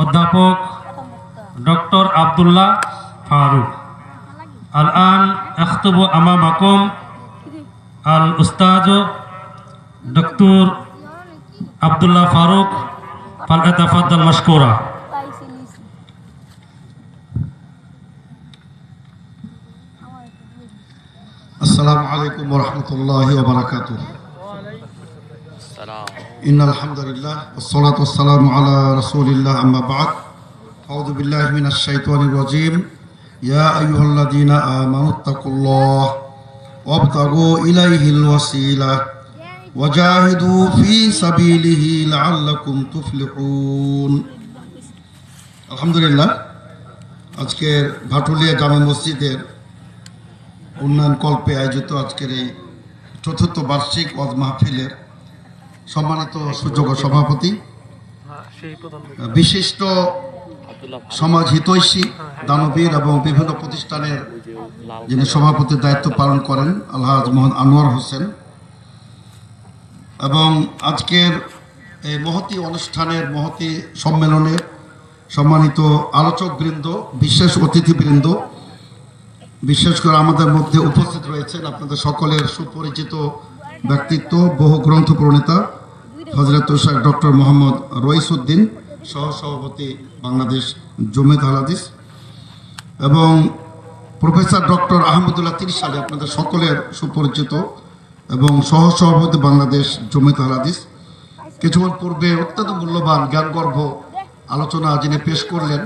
অধ্যাপক ডক্টর আবদুল্লাহ ফারুক الآن أخطب أمامكم الأستاذ دكتور عبد الله فاروق فليتفضل مشكورا السلام عليكم ورحمة الله وبركاته إن الحمد لله والصلاة والسلام على رسول الله أما بعد أعوذ بالله من الشيطان الرجيم يا أيها الذين آمنوا اتقوا الله وابتغوا إليه الوسيلة وجاهدوا في سبيله لعلكم تفلحون الحمد لله আজকের ভাটুলিয়া জামে মসজিদের উন্নয়ন কল্পে আয়োজিত আজকের এই চতুর্থ বার্ষিক ওয়াজ মাহফিলের সম্মানিত সুযোগ্য সভাপতি, বিশিষ্ট সমাজ হিতৈষী, দানবীর এবং বিভিন্ন প্রতিষ্ঠানের যিনি সভাপতির দায়িত্ব পালন করেন, আলহাজ মোহাম্মদ আনোয়ার হোসেন। এবং আজকের এই মহতি অনুষ্ঠানের মহতি সম্মেলনে সম্মানিত আলোচক বৃন্দ বিশেষ অতিথিবৃন্দ, বিশেষ করে আমাদের মধ্যে উপস্থিত রয়েছেন আপনাদের সকলের সুপরিচিত ব্যক্তিত্ব, বহু গ্রন্থ প্রণেতা হজরত শেখ ডক্টর মোহাম্মদ রইসুদ্দিন সহ সভাপতি বাংলাদেশ জমিত হালাদিস এবং প্রফেসর ডক্টর আহমদুল্লাহ সালে আপনাদের সকলের সুপরিচিত এবং সহ সভাপতি বাংলাদেশ জমিত হালাদিস কিছুক্ষণ পূর্বে অত্যন্ত মূল্যবান জ্ঞানগর্ভ আলোচনা যিনি পেশ করলেন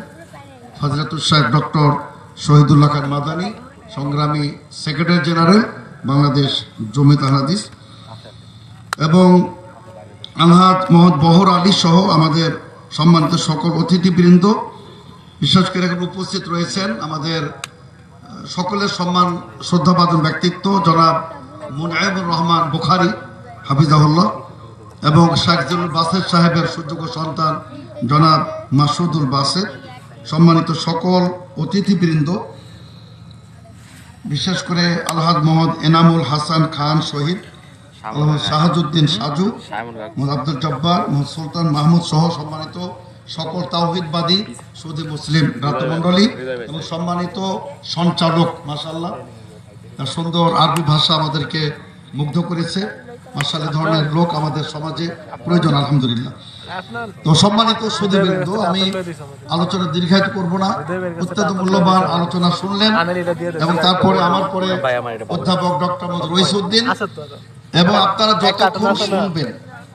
হজরতুল সাহেব ডক্টর শহীদুল্লাহ খান মাদানী, সংগ্রামী সেক্রেটারি জেনারেল, বাংলাদেশ জমিত হাদিস। এবং আলহাজ মোহাম্মদ বহর আলী সহ আমাদের সম্মানিত সকল অতিথিবৃন্দ। বিশেষ করে এখানে উপস্থিত রয়েছেন আমাদের সকলের সম্মান শ্রদ্ধাবাদন ব্যক্তিত্ব জনাব মুনায়বুর রহমান বুখারি, হাফিজাহুল্লাহ, এবং শাকজুল বাসের সাহেবের সুযোগ্য সন্তান জনাব মাসুদুল বাসের সম্মানিত সকল অতিথিবৃন্দ। বিশেষ করে আলহাদ মোহাম্মদ এনামুল হাসান খান শহীদ শাহাজুদ্দিন সাজু মোহাম্মদ আব্দুল জব্বার মোহাম্মদ সুলতান মাহমুদ সহ সম্মানিত সকল তাওহিদবাদী সৌদি মুসলিম রাতমণ্ডলী এবং সম্মানিত সঞ্চালক মাসাল্লাহ তার সুন্দর আরবি ভাষা আমাদেরকে মুগ্ধ করেছে। মাসাল ধরনের লোক আমাদের সমাজে প্রয়োজন আলহামদুলিল্লাহ। তো সম্মানিত সুদীবৃন্দ আমি আলোচনা দীর্ঘায়িত করব না। অত্যন্ত মূল্যবান আলোচনা শুনলেন এবং তারপরে আমার পরে অধ্যাপক ডক্টর মোহাম্মদ রইসুদ্দিন এবং আপনারা যতক্ষণ শুনবেন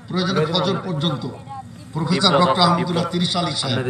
প্রয়োজনে ফজর পর্যন্ত। প্রফেসর ডক্টর আহমদুল্লাহ তিরিশ আলী সাহেব